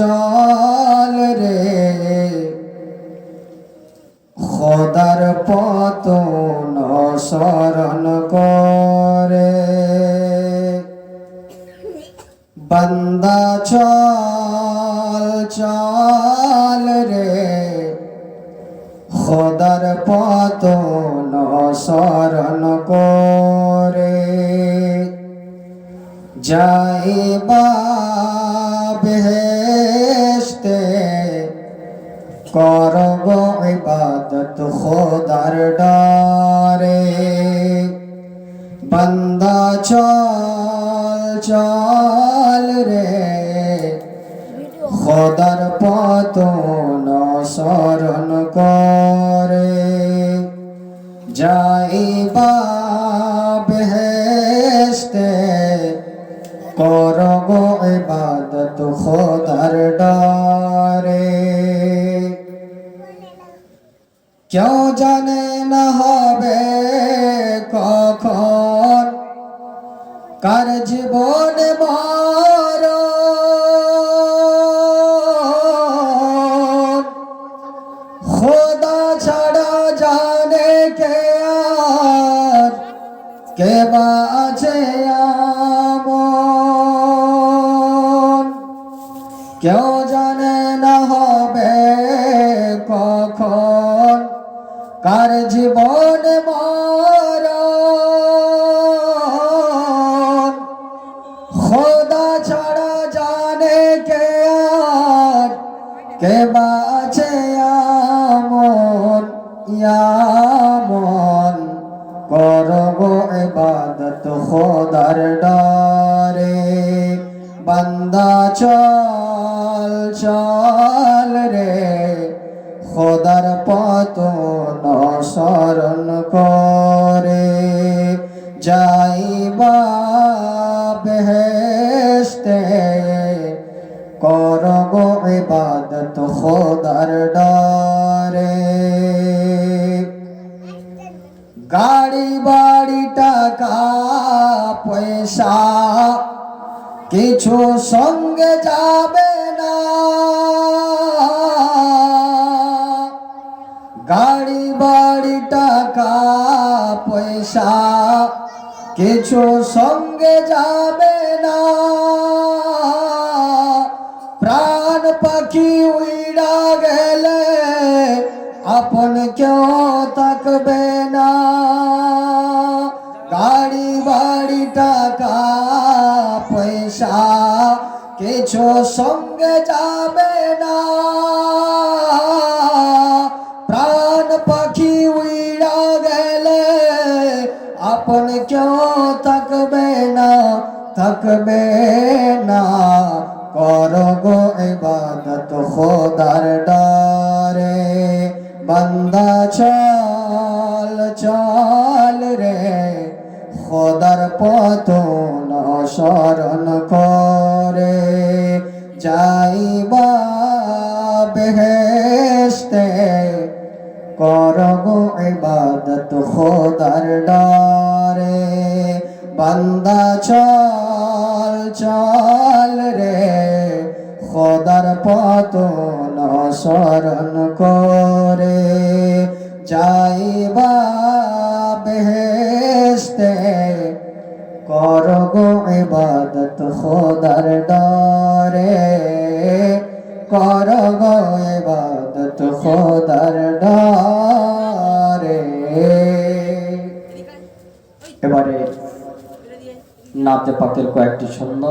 চল রে। খোদার পতন শরণ করে। বন্দা চল চল রে। খোদার পতন শরণ করে। যাইবা বেহেশতে করব ইবাদত খোদার ডারে। বন্দা, চল চল রে। খোদার পতন শরণ করে। যাইবা বেহেশতে, করব ইবাদত খোদার ডারে। কেউ জানে না হবে কখন। কার জীবন মার? খোদা ছাড়া জানে কে আর, কে বা আছে কেউ জানে কার জীবন মর খোদা ছাড়া জানে কে আর, কে বাছে আমন? ইয়ামন করব ইবাদত খোদার ডারে। বান্দা চল চল রে। খোদার পতন শরণ করে। যাইবা বেহেশতে করব ইবাদত খোদার ডারে। গাড়ি বাড়ি টাকা পয়সা কিছু সঙ্গে যাবে না। পয়সা কিছু সঙ্গে যাবে না। প্রাণ পাখি উইড়া গেলে আপন কেউ থাকবে না। গাড়ি বাড়ি টাকা, পয়সা, কিছু সঙ্গে যাবে না। আপন কেউ থাকবে না থাকবে না। করব ইবাদত খোদার ডারে। বান্দা চল চল রে, খোদার পতন শরণ করে। যাইবা বেহেশতে, করব ইবাদত খোদার ডারে। বান্দা, চল চল রে। খোদার পতন শরণ করে। যাইবা বেহেশতে করব ইবাদত খোদার ডারে। করব ইবাদত খোদার ডারে। এবারে নাতে পাকের কয়েকটি ছন্দ।